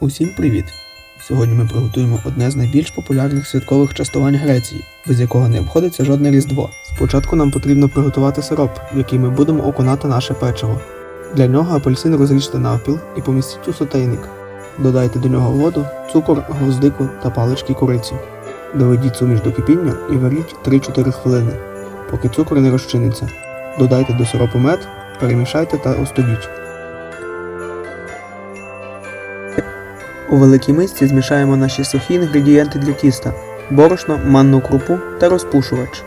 Усім привіт! Сьогодні ми приготуємо одне з найбільш популярних святкових частувань Греції, без якого не обходиться жодне різдво. Спочатку нам потрібно приготувати сироп, в який ми будемо окунати наше печиво. Для нього апельсин розріжте навпіл і помістіть у сотейник. Додайте до нього воду, цукор, гвоздику та палички куриці. Доведіть суміш до кипіння і варіть 3-4 хвилини, поки цукор не розчиниться. Додайте до сиропу мед, перемішайте та остудіть. У великій мисці змішаємо наші сухі інгредієнти для тіста: борошно, манну крупу та розпушувач.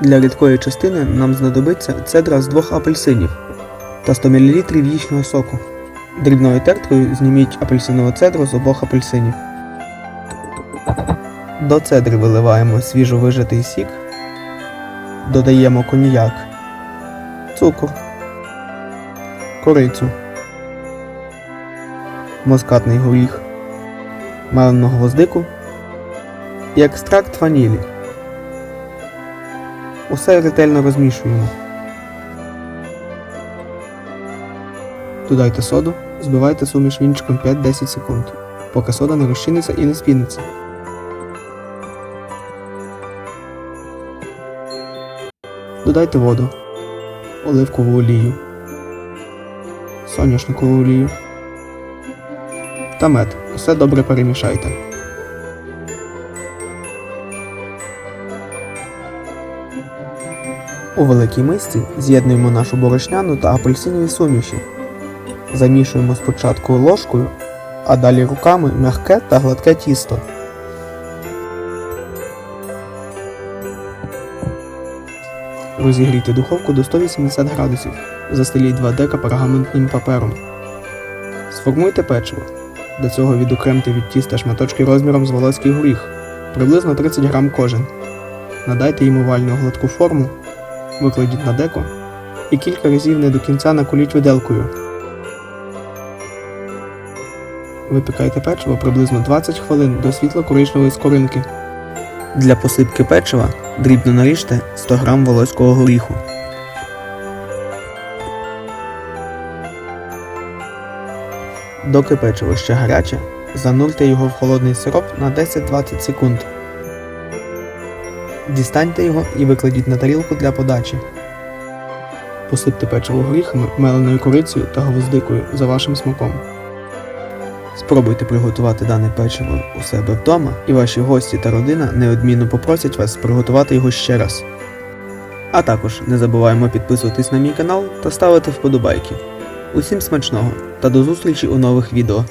Для рідкої частини нам знадобиться цедра з двох апельсинів та 100 мл їхнього соку. Дрібною терткою зніміть апельсинову цедру з обох апельсинів. До цедри виливаємо свіжо вижатий сік, додаємо коньяк, цукор корицю, мускатний горіх, мелену гвоздику і екстракт ванілі. Усе ретельно розмішуємо. Додайте соду, збивайте суміш вінчиком 5-10 секунд, поки сода не розчиниться і не спіниться. Додайте воду, оливкову олію соняшникову олію та мед. Усе добре перемішайте. У великій мисці з'єднуємо нашу борошняну та апельсинові суміші. Замішуємо спочатку ложкою, а далі руками м'яке та гладке тісто. Розігрійте духовку до 180 градусів. Застеліть 2 дека пергаментним папером. Сформуйте печиво. До цього відокремте від тіста шматочки розміром з волоський горіх, приблизно 30 грам кожен. Надайте їм овальну гладку форму, викладіть на деко і кілька разів не до кінця наколіть виделкою. Випікайте печиво приблизно 20 хвилин до світло-коричневої скоринки. Для посипки печива дрібно наріжте 100 г волоського горіху. Доки печиво ще гаряче, занурте його в холодний сироп на 10-20 секунд. Дістаньте його і викладіть на тарілку для подачі. Посипте печиво горіхами, меленою корицею та гвоздикою за вашим смаком. Спробуйте приготувати дане печиво у себе вдома, і ваші гості та родина неодмінно попросять вас приготувати його ще раз. А також не забуваємо підписуватись на мій канал та ставити вподобайки. Усім смачного та до зустрічі у нових відео.